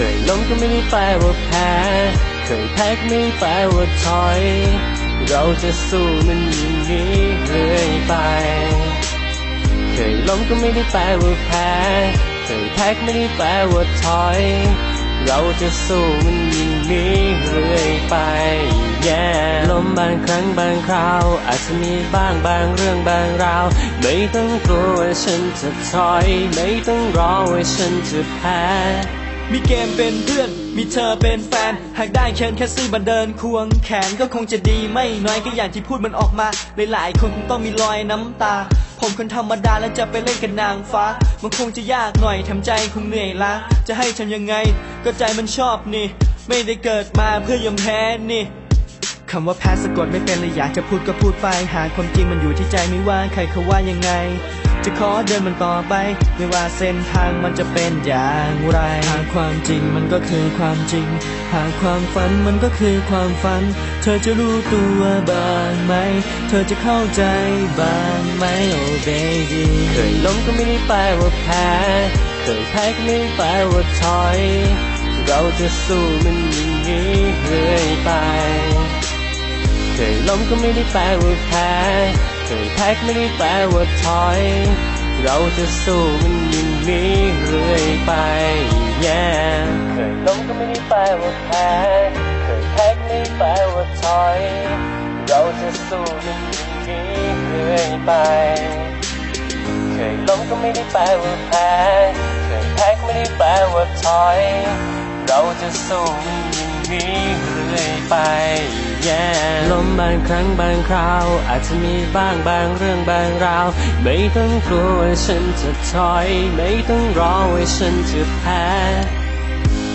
เคยล้มก็ไม่ได้แปลว่าแพ้ เคยแพ้ก็ไม่ได้แปลว่าถอย เราจะสู้มันอย่างนี้เรื่อยไป เคยล้มก็ไม่ได้แปลว่าแพ้ เคยแพ้ก็ไม่ได้แปลว่าถอย เราจะสู้มันอย่างนี้เรื่อยไป yeah ล้มบางครั้งบางคราว อาจจะมีบ้างบางเรื่องบางราว ไม่ต้องกลัวว่าฉันจะถอย ไม่ต้องรอว่าฉันจะแพ้ มีเกมเป็นเพื่อน มีเธอเป็นแฟน หากได้เชิญแค่ซื้อบันเดินควงแขนก็คงจะดีไม่น้อยก็อย่างที่พูดมันออกมา หลายๆ คนคงต้องมีรอยน้ำตา ผมคนธรรมดาแล้วจะไปเล่นกับนางฟ้า มันคงจะยากหน่อยทำใจคงเหนื่อยล้า จะให้ทำยังไง ก็ใจมันชอบนี่ ไม่ได้เกิดมาเพื่อยอมแพ้นี่คำว่าแพ้สะกดไม่เป็นเลยอยากจะพูดก็พูดไป หาความจริงมันอยู่ที่ใจไม่ว่าใครเขาว่ายังไง จะขอเดินมันต่อไป ไม่ว่าเส้นทางมันจะเป็นอย่างไรหากความจริงมันก็คือความจริง หากความฝันมันก็คือความฝัน เธอจะรู้ตัวบ้างไหม เธอจะเข้าใจบ้างไหม oh baby เคยล้มก็ไม่ได้แปลว่าแพ้ เคยแพ้ก็ไม่ได้แปลว่าถอย เราจะสู้มันอย่างนี้เรื่อยไป เคยล้มก็ไม่ได้แปลว่าแพ้ เคยแพ้ไม่ได้แปลว่าถอย เราจะสู้มันอย่างนี้เรื่อยไป yeah เคยล้มก็ไม่ได้แปลว่าแพ้เคยแพ้ไม่ได้แปลว่าถอย เราจะสู้มันอย่างนี้เรื่อยไป เคยล้มก็ไม่ได้แปลว่าแพ้เคยแพ้ไม่ได้แปลว่าถอย เราจะสู้มันอย่ง นี้เรื่อยไป yeah ล้มบางครั้งบางคราว อาจจะมีบ้างบางเรื่องบางราว ไม่ต้องกลัวว่าฉันจะถอย ไม่ต้องรอว่าฉันจะแพ้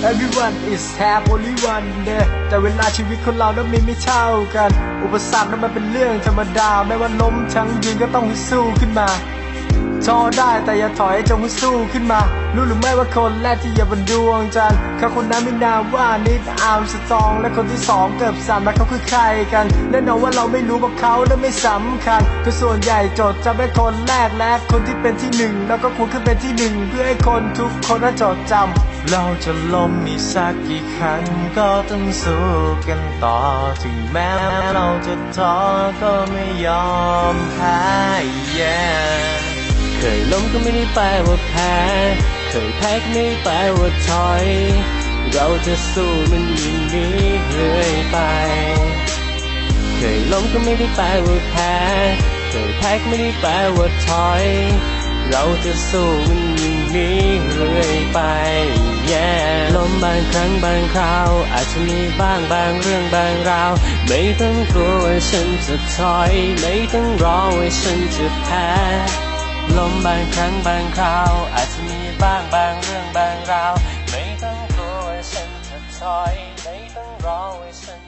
Everyone is have only one day แต่เวลาชีวิตคนเรานั้นมีไม่เท่ากัน อุปสรรคนั้นมันเป็นเรื่องธรรมดา ไม่ว่าล้มทั้งยืนก็ต้องสู้ขึ้นมา ท้อได้แต่อย่าถอยจงสู้ขึ้นมา รู้หรือไม่ว่าคนแรกที่เหยียบนดวงจันทร์เขาคนนั้นไมีนามว่านิดอาร์มสตอง และคนที่สองเกือบสามแล้วเขาคือใครกันแน่นอนว่าเราไม่รู้ว่าเขานั้นไม่สำคัญก็ส่วนใหญ่จดจำเป็นคนแรกและคนที่เป็นที่หนึ่งแล้วก็ควรขึ้นเป็นที่หนึ่งเพื่อให้คนทุกคนนั้นจดจำเราจะล้มมีสักกี่ครั้งก็ต้องสู้กันต่อถึงแม้เราจะท้อก็ไม่ยอมแพ้ yeah เคยล้มก็ไม่ได้แปลว่าแพ้ เคยแพ้ก็ไม่ได้แปลว่าถอย เราจะสู้มันอย่างนี้เรื่อยไป เคยล้มก็ไม่ได้แปลว่าแพ้ เคยแพ้ก็ไม่ได้แปลว่าถอย เราจะสู้มันอย่างนี้เรื่อยไป yeah ล้มบางครั้งบางคราว อาจจะมีบ้างบางเรื่องบางราว ไม่ต้องกลัวว่าฉันจะถอย ไม่ต้องรอว่าฉันจะแพ้ ล้มบางครั้งบางคราว อาจจะมีบ้างบางเรื่องบางราว ไม่ต้องกลัวว่าฉันจะถอย ไม่ต้องรอว่าฉัน